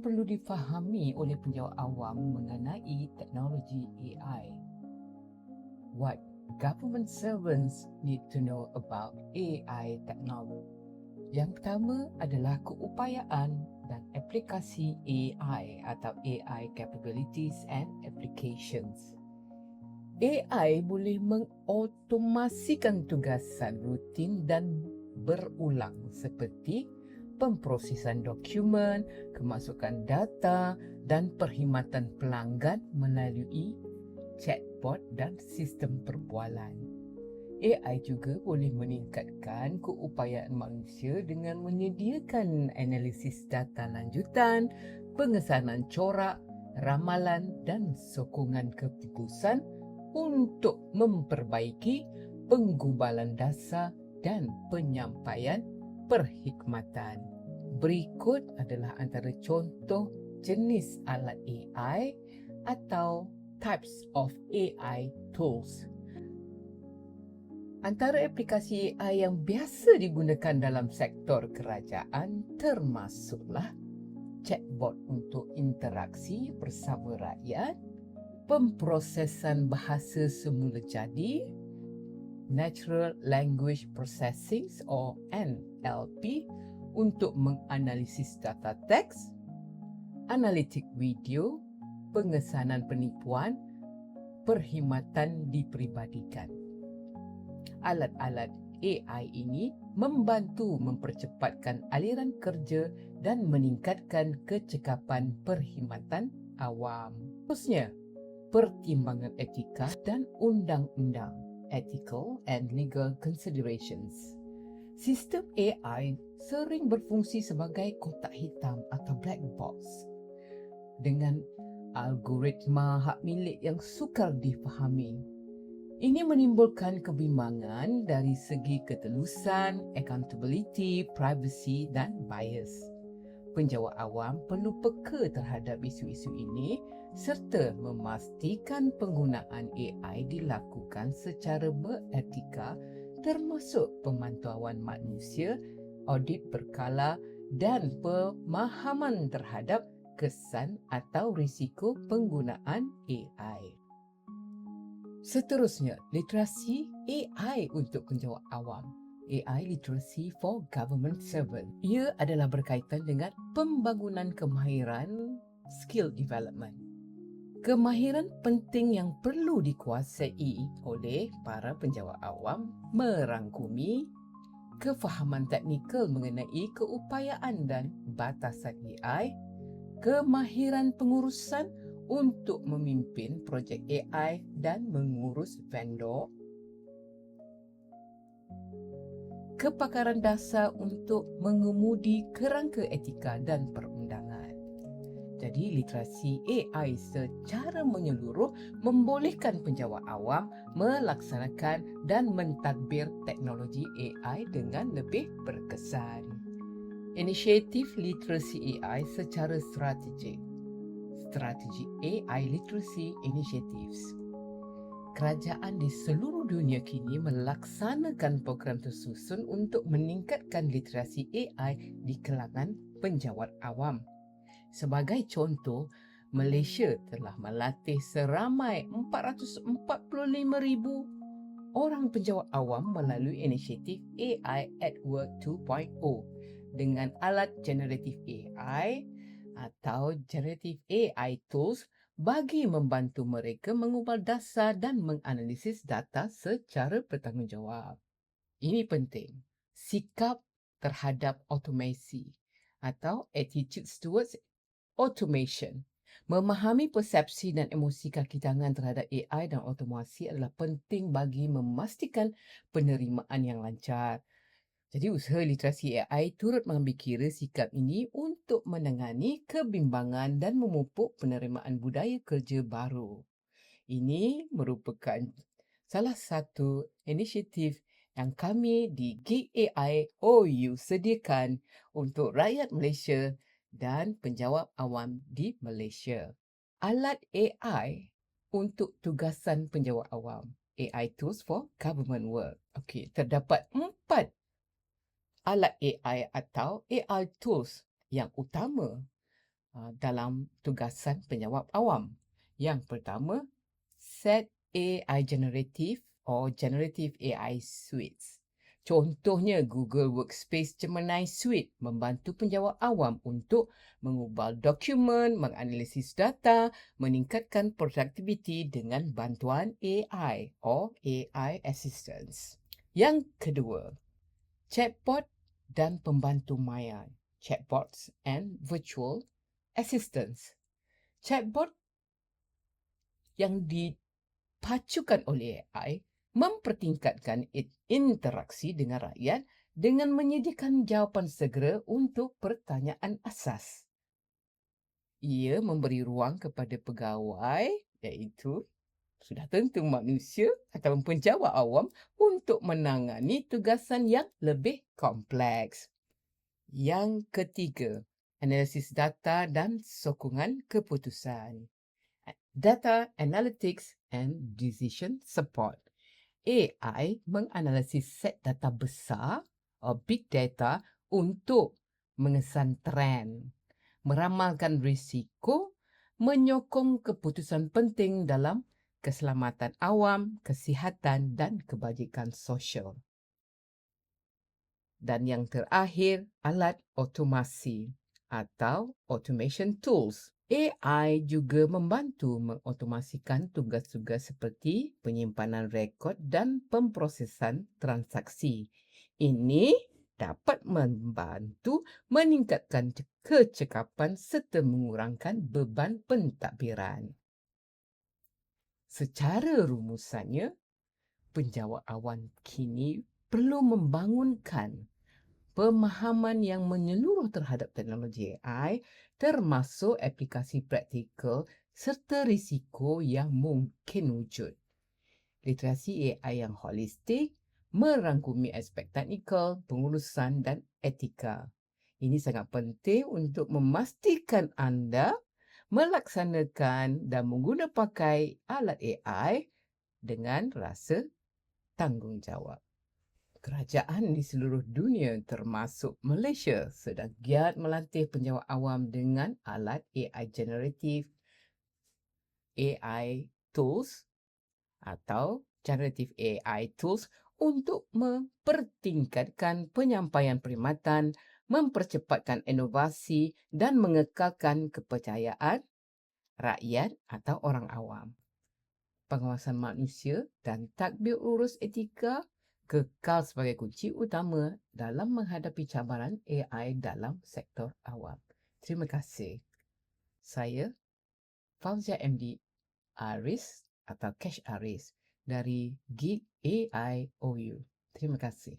perlu difahami oleh penjawat awam mengenai teknologi AI. What government servants need to know about AI technology. Yang pertama adalah keupayaan dan aplikasi AI atau AI capabilities and applications. AI boleh mengotomasikan tugasan rutin dan berulang seperti pemprosesan dokumen, kemasukan data dan perkhidmatan pelanggan melalui chatbot dan sistem perbualan. AI juga boleh meningkatkan keupayaan manusia dengan menyediakan analisis data lanjutan, pengesanan corak, ramalan dan sokongan keputusan untuk memperbaiki penggubalan dasar dan penyampaian perkhidmatan. Berikut adalah antara contoh jenis alat AI atau types of AI tools. Antara aplikasi AI yang biasa digunakan dalam sektor kerajaan termasuklah chatbot untuk interaksi bersama rakyat, pemprosesan bahasa semula jadi, Natural Language Processing or NLP untuk menganalisis data teks, analitik video, pengesanan penipuan, perkhidmatan diperibadikan. Alat-alat AI ini membantu mempercepatkan aliran kerja dan meningkatkan kecekapan perkhidmatan awam. Terusnya, pertimbangan etika dan undang-undang ethical and legal considerations. Sistem AI sering berfungsi sebagai kotak hitam atau black box dengan algoritma hak milik yang sukar difahami. Ini menimbulkan kebimbangan dari segi ketelusan, accountability, privacy dan bias. Penjawat awam perlu peka terhadap isu-isu ini serta memastikan penggunaan AI dilakukan secara beretika termasuk pemantauan manusia, audit berkala dan pemahaman terhadap kesan atau risiko penggunaan AI. Seterusnya, literasi AI untuk penjawat awam. AI Literacy for Government Servant. Ia adalah berkaitan dengan pembangunan kemahiran skill development Kemahiran penting yang perlu dikuasai oleh para penjawat awam merangkumi kefahaman teknikal mengenai keupayaan dan batasan AI, kemahiran pengurusan untuk memimpin projek AI dan mengurus vendor, kepakaran dasar untuk mengemudi kerangka etika dan perundangan. Jadi literasi AI secara menyeluruh membolehkan penjawat awam melaksanakan dan mentadbir teknologi AI dengan lebih berkesan. Inisiatif literasi AI secara strategik. Strategi AI Literacy Initiatives. Kerajaan di seluruh dunia kini melaksanakan program tersusun untuk meningkatkan literasi AI di kalangan penjawat awam. Sebagai contoh, Malaysia telah melatih seramai 445,000 orang penjawat awam melalui inisiatif AI at Work 2.0 dengan alat generative AI atau generative AI tools bagi membantu mereka mengubah dasar dan menganalisis data secara bertanggungjawab. Ini penting. Sikap terhadap automasi atau attitude towards automation. Memahami persepsi dan emosi kaki tangan terhadap AI dan automasi adalah penting bagi memastikan penerimaan yang lancar. Jadi usaha literasi AI turut mengambil kira sikap ini untuk menangani kebimbangan dan memupuk penerimaan budaya kerja baru. Ini merupakan salah satu inisiatif yang kami di Gig AI OU sediakan untuk rakyat Malaysia dan penjawab awam di Malaysia. Alat AI untuk tugasan penjawab awam. AI tools for government work. Okey, terdapat empat alat AI atau AI tools yang utama uh, dalam tugasan penjawab awam. Yang pertama, set AI generative or generative AI suites. Contohnya Google Workspace Gemini Suite membantu penjawab awam untuk mengubah dokumen, menganalisis data, meningkatkan produktiviti dengan bantuan AI or AI assistance. Yang kedua, chatbot dan pembantu maya, chatbots and virtual assistants. Chatbot yang dipacukan oleh AI mempertingkatkan interaksi dengan rakyat dengan menyediakan jawapan segera untuk pertanyaan asas. Ia memberi ruang kepada pegawai iaitu sudah tentu manusia atau penjawat awam untuk menangani tugasan yang lebih kompleks. Yang ketiga, analisis data dan sokongan keputusan. Data analytics and decision support. AI menganalisis set data besar atau big data untuk mengesan trend, meramalkan risiko, menyokong keputusan penting dalam keselamatan awam, kesihatan dan kebajikan sosial. Dan yang terakhir, alat otomasi atau automation tools. AI juga membantu mengotomasikan tugas-tugas seperti penyimpanan rekod dan pemprosesan transaksi. Ini dapat membantu meningkatkan kecekapan serta mengurangkan beban pentadbiran. Secara rumusannya, penjawat awan kini perlu membangunkan pemahaman yang menyeluruh terhadap teknologi AI termasuk aplikasi praktikal serta risiko yang mungkin wujud. Literasi AI yang holistik merangkumi aspek teknikal, pengurusan dan etika. Ini sangat penting untuk memastikan anda melaksanakan dan menggunakan alat AI dengan rasa tanggungjawab kerajaan di seluruh dunia termasuk Malaysia sedang giat melatih penjawat awam dengan alat AI generative AI tools atau generative AI tools untuk mempertingkatkan penyampaian perkhidmatan, mempercepatkan inovasi dan mengekalkan kepercayaan rakyat atau orang awam. Pengawasan manusia dan takbir urus etika kekal sebagai kunci utama dalam menghadapi cabaran AI dalam sektor awam. Terima kasih. Saya Fauzia MD Aris atau Cash Aris dari Gig AI OU. Terima kasih.